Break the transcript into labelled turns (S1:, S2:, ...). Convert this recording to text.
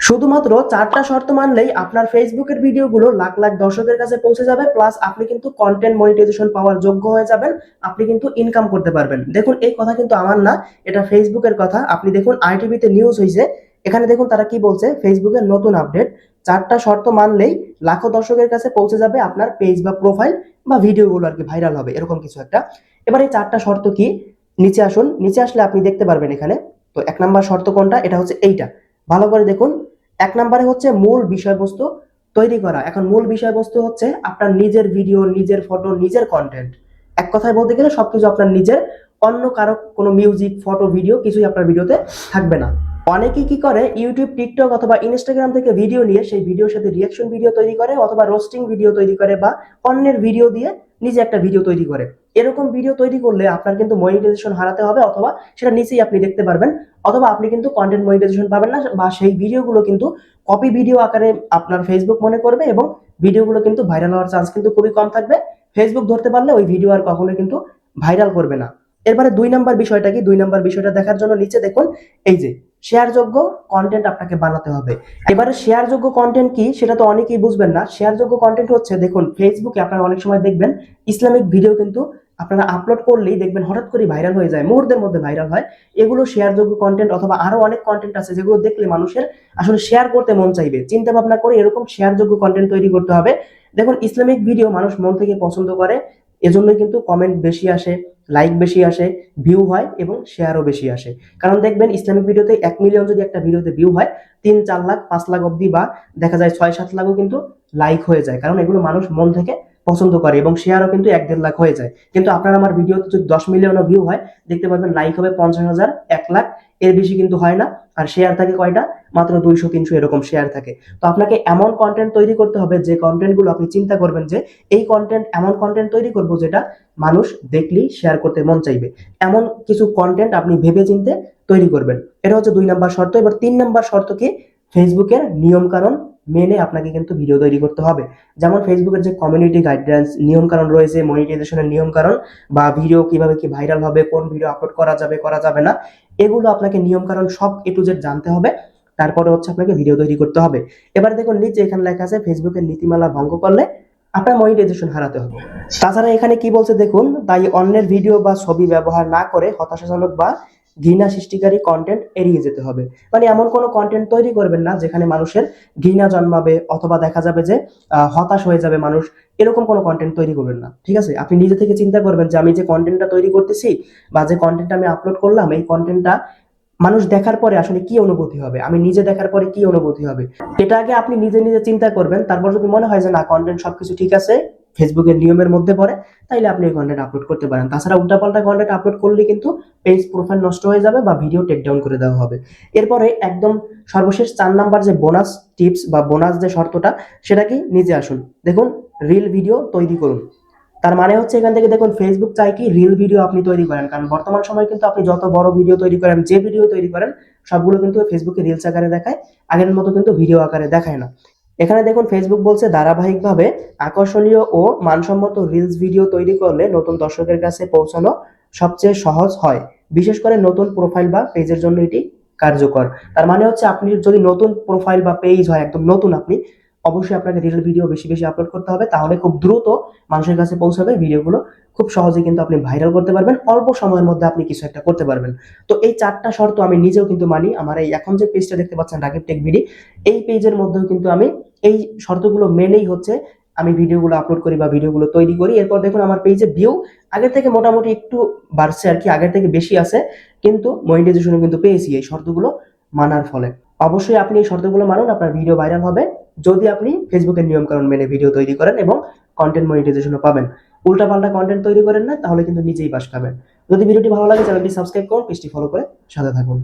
S1: শুধুমাত্র চারটা শর্ত মানলেই আপনার ফেসবুকের ভিডিওগুলো লাখ লাখ দর্শকের কাছে পৌঁছে যাবে প্লাস আপনি কিন্তু কন্টেন্ট মনিটাইজেশন পাওয়ার যোগ্য হয়ে যাবেন, আপনি কিন্তু ইনকাম করতে পারবেন। দেখুন, এই কথা কিন্তু আমার না, এটা ফেসবুকের কথা। আপনি দেখুন আইটিভিতে নিউজ হয়েছে এখানে দেখুন তারা কি বলছে ফেসবুকের নতুন আপডেট চারটা শর্ত মানলেই লাখো দর্শকের কাছে পৌঁছে যাবে আপনার পেজ বা প্রোফাইল বা ভিডিওগুলো আর কি ভাইরাল হবে, এরকম কিছু একটা। এবার এই চারটা শর্ত কি? নিচে আসুন, নিচে আসলে আপনি দেখতে পারবেন এখানে। তো এক নাম্বার শর্ত কোনটা? এটা হচ্ছে এইটা। ভালো করে দেখুন। এক নম্বরে হচ্ছে মূল বিষয়বস্তু তৈরি করা। এখন মূল বিষয়বস্তু হচ্ছে আপনার নিজের ভিডিও নিজের ফটো নিজের কন্টেন্ট এক কথায় বলতে গেলে সবকিছু আপনার নিজের, অন্য কারও কোনো মিউজিক ফটো ভিডিও কিছুই আপনার ভিডিওতে থাকবে না। অনেকে কি করে ইউটিউব টিকটক অথবা ইনস্টাগ্রাম থেকে ভিডিও নিয়ে সেই ভিডিওর সাথে রিয়াকশন ভিডিও তৈরি করে অথবা রোস্টিং ভিডিও তৈরি করে বা অন্যের ভিডিও দিয়ে নিজে একটা ভিডিও তৈরি করে। এরকম ভিডিও তৈরি করলে আপনার কিন্তু মনিটাইজেশন হারাতে হবে অথবা সেটা নিচেই আপনি দেখতে পারবেন, অথবা আপনি কিন্তু কন্টেন্ট মনিটাইজেশন পাবেন না বা সেই ভিডিওগুলো কিন্তু কপি ভিডিও আকারে আপনার ফেসবুক মনে করবে এবং ভিডিওগুলো কিন্তু ভাইরাল হওয়ার চান্স কিন্তু খুবই কম থাকবে। ফেসবুক ধরতে পারলে ওই ভিডিও আর কখনো কিন্তু ভাইরাল করবে না। এরপরে দুই নম্বর বিষয়টা কি? দুই নাম্বার বিষয়টা দেখার জন্য নিচে দেখুন, এই যে শেয়ারযোগ্য কন্টেন্ট আপনাকে বানাতে হবে। এবারে শেয়ারযোগ্য কন্টেন্ট কি সেটা তো অনেকেই বুঝবেন না। শেয়ারযোগ্য কন্টেন্ট হচ্ছে, দেখুন ফেসবুকে আপনারা অনেক সময় দেখবেন, ইসলামিক ভিডিও কিন্তু আপনারা আপলোড করলেই দেখবেন হঠাৎ করে ভাইরাল হয়ে যায়, মুহূর্তের মধ্যে ভাইরাল হয়। এগুলো শেয়ারযোগ্য কন্টেন্ট অথবা আরও অনেক কন্টেন্ট আছে যেগুলো দেখলে মানুষের আসলে শেয়ার করতে মন চাইবে। চিন্তা ভাবনা করে এরকম শেয়ারযোগ্য কন্টেন্ট তৈরি করতে হবে। দেখুন, ইসলামিক ভিডিও মানুষ মন থেকে পছন্দ করে, এজন্যই কিন্তু কমেন্ট বেশি আসে। লাইক বেশি আসে ভিউ হয় এবং শেয়ারও বেশি আসে। কারণ দেখবেন ইসলামিক ভিডিওতে এক মিলিয়ন যদি একটা ভিডিওতে ভিউ হয়, তিন, চার লাখ, পাঁচ লাখ অবধি বা দেখা যায় ছয়, সাত লাখও কিন্তু লাইক হয়ে যায়। কারণ এগুলো মানুষ মন থেকে পছন্দ করে এবং শেয়ারও কিন্তু এক দেড় লাখ হয়ে যায়। কিন্তু আপনার আমার ভিডিওতে যদি দশ মিলিয়নও ভিউ হয়, দেখতে পাবেন লাইক হবে পঞ্চাশ হাজার, এক লাখ, এর বেশি কিন্তু হয় না। আর শেয়ার থাকে কয়টা? মাত্র দুইশো, তিনশো এরকম শেয়ার থাকে। তো আপনাকে এমন কন্টেন্ট তৈরি করতে হবে যে কন্টেন্টগুলো আপনি চিন্তা করবেন যে এই কন্টেন্ট এমন কন্টেন্ট তৈরি করব যেটা মানুষ দেখলেই শেয়ার করতে মন চাইবে। এমন কিছু কন্টেন্ট আপনি ভেবে চিনতে তৈরি করবেন। এটা হচ্ছে দুই নাম্বার শর্ত। এবার তিন নাম্বার শর্ত কি ফেসবুকের নিয়ম কারণ মেনে আপনাকে কিন্তু ভিডিও তৈরি করতে হবে। যেমন ফেসবুকের যে কমিউনিটি গাইডলাইন্স নিয়ম কারণ রয়েছে মনিটাইজেশনের নিয়ম কারণ বা ভিডিও কীভাবে কি ভাইরাল হবে, কোন ভিডিও আপলোড করা যাবে করা যাবে না এগুলো আপনাকে নিয়ম কারণ সব এ টু জেড জানতে হবে। তারপরে হচ্ছে আপনাকে ভিডিও তৈরি করতে হবে। এবার দেখুন, নিচে এখানে লেখা আছে ফেসবুকের নীতিমালা ভঙ্গ করলে আপনার মনিটাইজেশন হারাতে হবে। তাছাড়া এখানে কি বলছে দেখুন, তাই অন্যের ভিডিও বা ছবি ব্যবহার না করে হতাশাজনক বা ঘৃণা সৃষ্টিকারী কন্টেন্ট এড়িয়ে যেতে হবে। মানে এমন কোনো কন্টেন্ট তৈরি করবেন না যেখানে মানুষের ঘৃণা জন্মাবে অথবা দেখা যাবে যে হতাশ হয়ে যাবে মানুষ। এরকম কোনো কন্টেন্ট তৈরি করবেন না। ঠিক আছে? আপনি নিজে থেকে চিন্তা করবেন যে, আমি যে কন্টেন্টটা তৈরি করতেছি বা যে কন্টেন্টটা আমি আপলোড করলাম, এই কন্টেন্টটা মানুষ দেখার পরে আসলে কি অনুভূতি হবে? আমি নিজে দেখার পরে কি অনুভূতি হবে? এটা আগে আপনি নিজে নিজে চিন্তা করবেন। তারপর যদি মনে হয় যে, না কন্টেন্ট সবকিছু ঠিক আছে ফেসবুকের নিয়মের মধ্যে পড়ে, তাইলে আপনি কন্টেন্ট আপলোড করতে পারেন। তাছাড়া উল্টাপাল্টা কন্টেন্ট আপলোড করলে কিন্তু পেজ প্রোফাইল নষ্ট হয়ে যাবে বা ভিডিও টেক ডাউন করে দেওয়া হবে। এরপরে একদম সর্বশেষ চার নাম্বার যে বোনাস টিপস বা বোনাস যে শর্তটা, সেটা কি? নিজে আসুন। দেখুন রিল ভিডিও তৈরি করুন। তার মানে হচ্ছে এখান থেকে দেখুন ফেসবুক চাই কি? রিল ভিডিও আপনি তৈরি করেন। কারণ বর্তমান সময় কিন্তু আপনি যত বড় ভিডিও তৈরি করেন, যে ভিডিও তৈরি করেন, সবগুলো কিন্তু ফেসবুকে রিলস আকারে দেখায়। আগের মতো কিন্তু ভিডিও আকারে দেখায় না। এখানে দেখুন ফেসবুক বলছে ধারাবাহিকভাবে আকর্ষণীয় ও মানসম্মত রিলস ভিডিও তৈরি করলে নতুন দর্শকের কাছে পৌঁছানো সবচেয়ে সহজ হয়। বিশেষ করে নতুন প্রোফাইল বা পেজের জন্য এটি কার্যকর। তার মানে হচ্ছে আপনি যদি নতুন প্রোফাইল বা পেজ হয়, একদম নতুন আপনি অবশ্যই আপনাকে রিল ভিডিও বেশি বেশি আপলোড করতে হবে। তাহলে খুব দ্রুত মানুষের কাছে পৌঁছাবে ভিডিওগুলো খুব সহজে কিন্তু আপনি ভাইরাল করতে পারবেন। অল্প সময়ের মধ্যে আপনি কিছু একটা করতে পারবেন। তো এই চারটা শর্ত আমি নিজেও কিন্তু মানি। আমার এই এখন যে পেজটা দেখতে পাচ্ছেন রাকিব টেক ভিডি এই পেজের মধ্যেও কিন্তু আমি এই শর্তগুলো মেনেই হচ্ছে আমি ভিডিওগুলো আপলোড করি বা ভিডিওগুলো তৈরি করি। এরপর দেখুন আমার পেজে ভিউ আগের থেকে মোটামুটি একটু বাড়ছে আর কি, আগের থেকে বেশি আছে। কিন্তু মনিটাইজেশনও কিন্তু পেয়েছি এই শর্তগুলো মানার ফলে। অবশ্যই আপনি এই শর্তগুলো মানুন, আপনার ভিডিও ভাইরাল হবে। যদি আপনি ফেসবুকের নিয়মকানুন মেনে ভিডিও তৈরি করেন এবং কন্টেন্ট মনিটাইজেশনও পাবেন। উল্টাপাল্টা কন্টেন্ট তৈরি করেন না, তাহলে কিন্তু নিজেই বাস খাবেন। যদি ভিডিওটি ভালো লাগে চ্যানেলটি সাবস্ক্রাইব করুন পেজটি ফলো করে সাথে থাকুন।